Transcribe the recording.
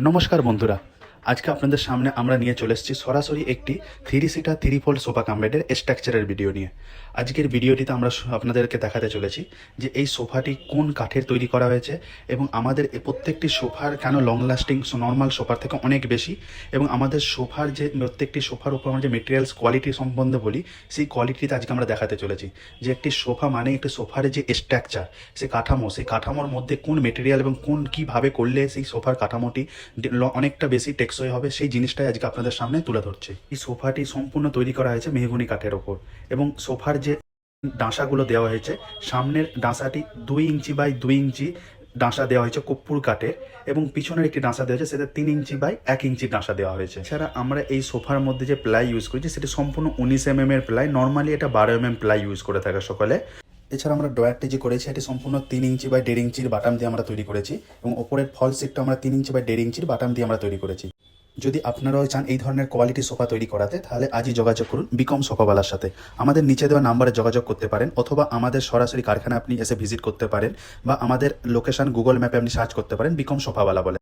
নমস্কার বন্ধুরা। আজকে আপনাদের সামনে আমরা নিয়ে চলে এসেছি সরাসরি একটি three seater three fold sofa কামবেডের স্ট্রাকচারের ভিডিও নিয়ে। আজকের ভিডিওটিতে আমরা আপনাদেরকে দেখাতে চলেছি যে এই সোফাটি কোন কাঠের তৈরি করা হয়েছে এবং আমাদের প্রত্যেকটি সোফার কেন লং লাস্টিং নর্মাল সোফার থেকে অনেক বেশি এবং আমাদের সোফার যে প্রত্যেকটি সোফার উপর আমরা যে মেটেরিয়ালস কোয়ালিটি সম্বন্ধে বলি, সেই কোয়ালিটিতে আজকে আমরা দেখাতে চলেছি যে একটি সোফা মানে একটি সোফার যে স্ট্রাকচার সে কাঠামো, সেই কাঠামোর মধ্যে কোন মেটেরিয়াল এবং কোন কীভাবে করলে সেই সোফার কাঠামোটি অনেকটা বেশি টেকসই হবে সেই জিনিসটাই আজকে আপনাদের সামনে তুলে ধরছে। এই সোফাটি সম্পূর্ণ তৈরি করা হয়েছে মেহগুনি কাঠের ওপর এবং সোফার যে ডাঁসাগুলো দেওয়া হয়েছে, সামনের ডাঁসাটি দুই ইঞ্চি বাই দুই ইঞ্চি ডাঁসা দেওয়া হয়েছে কপ্পুর কাঠের এবং পিছনের একটি ডাঁসা দেওয়া হয়েছে, সেটা তিন ইঞ্চি বাই এক ইঞ্চি ডাঁসা দেওয়া হয়েছে। এছাড়া আমরা এই সোফার মধ্যে যে প্লাই ইউজ করেছি, সেটি সম্পূর্ণ উনিশ এম এর প্লাই, নর্মালি এটা বারো এম এম প্লাই ইউজ করে থাকে সকলে। এছাড়া আমরা ডয়ারটি যে করেছি এটি সম্পূর্ণ তিন ইঞ্চি বাই দেড় ইঞ্চির বাটাম দিয়ে আমরা তৈরি করেছি এবং ওপরের ফল সিটটা আমরা তিন ইঞ্চি বাই দেড় ইঞ্চির বাটাম দিয়ে আমরা তৈরি করেছি। যদি আপনারাও চান এই ধরনের কোয়ালিটি সোফা তৈরি করাতে, তাহলে আজই যোগাযোগ করুন বিকম সোফাওয়ালার সাথে। আমাদের নিচে দেওয়া নাম্বারে যোগাযোগ করতে পারেন, অথবা আমাদের সরাসরি কারখানা আপনি এসে ভিজিট করতে পারেন, বা আমাদের লোকেশন গুগল ম্যাপে আপনি সার্চ করতে পারেন বিকম সোফাওয়ালা বলে।